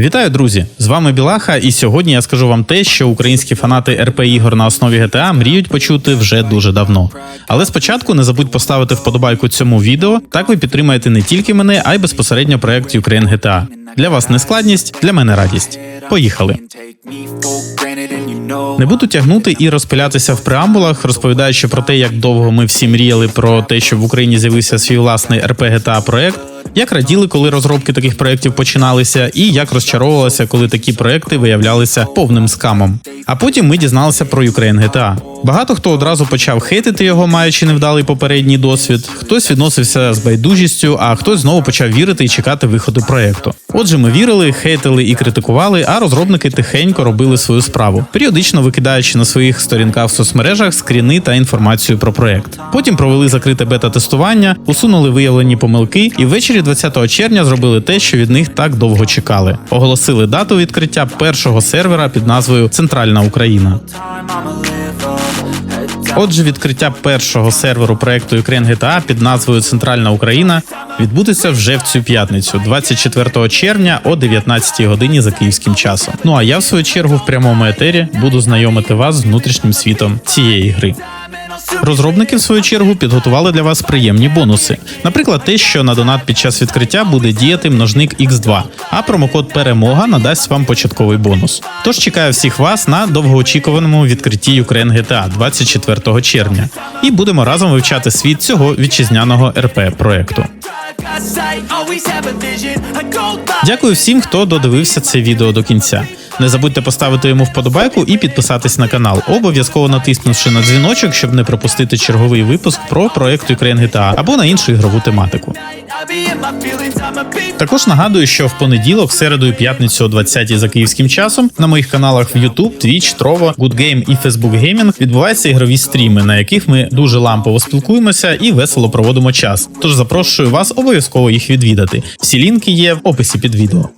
Вітаю, друзі! З вами Білаха, і сьогодні я скажу вам те, що українські фанати РП ігор на основі GTA мріють почути вже дуже давно. Але спочатку не забудь поставити вподобайку цьому відео. Так ви підтримаєте не тільки мене, а й безпосередньо проект Ukraine GTA. Для вас не складність, для мене радість. Поїхали! Не буду тягнути і розпилятися в преамбулах, розповідаючи про те, як довго ми всі мріяли про те, що в Україні з'явився свій власний РП GTA проект, як раділи, коли розробки таких проєктів починалися, і як розчаровувалися, коли такі проекти виявлялися повним скамом. А потім ми дізналися про Ukraine GTA. Багато хто одразу почав хейтити його, маючи невдалий попередній досвід. Хтось відносився з байдужістю, а хтось знову почав вірити і чекати виходу проекту. Отже, ми вірили, хейтили і критикували, а розробники тихенько робили свою справу, періодично викидаючи на своїх сторінках в соцмережах скріни та інформацію про проект. Потім провели закрите бета-тестування, усунули виявлені помилки, і ввечері 20 червня зробили те, що від них так довго чекали. Оголосили дату відкриття першого сервера під назвою Центральна Україна. Отже, відкриття першого серверу проекту Ukraine GTA під назвою Центральна Україна відбудеться вже в цю п'ятницю, 24 червня о 19 годині за київським часом. Ну а я в свою чергу в прямому етері буду знайомити вас з внутрішнім світом цієї гри. Розробники, в свою чергу, підготували для вас приємні бонуси. Наприклад, те, що на донат під час відкриття буде діяти множник X2, а промокод перемога надасть вам початковий бонус. Тож чекаю всіх вас на довгоочікуваному відкритті Ukraine GTA 24 червня, і будемо разом вивчати світ цього вітчизняного РП проекту. Дякую всім, хто додивився це відео до кінця. Не забудьте поставити йому вподобайку і підписатись на канал, обов'язково натиснувши на дзвіночок, щоб не пропустити черговий випуск про проект Ukraine GTA або на іншу ігрову тематику. Також нагадую, що в понеділок, середу і п'ятницю о 20 за київським часом на моїх каналах в YouTube, Twitch, Trovo, Good Game і Facebook Gaming відбуваються ігрові стріми, на яких ми дуже лампово спілкуємося і весело проводимо час. Тож запрошую вас обов'язково їх відвідати. Всі лінки є в описі під відео.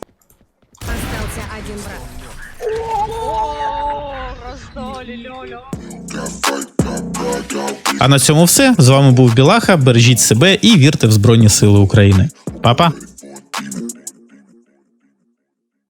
Остался один брат. А на цьому все. З вами був Білаха. Бережіть себе і вірте в Збройні Сили України. Па-па!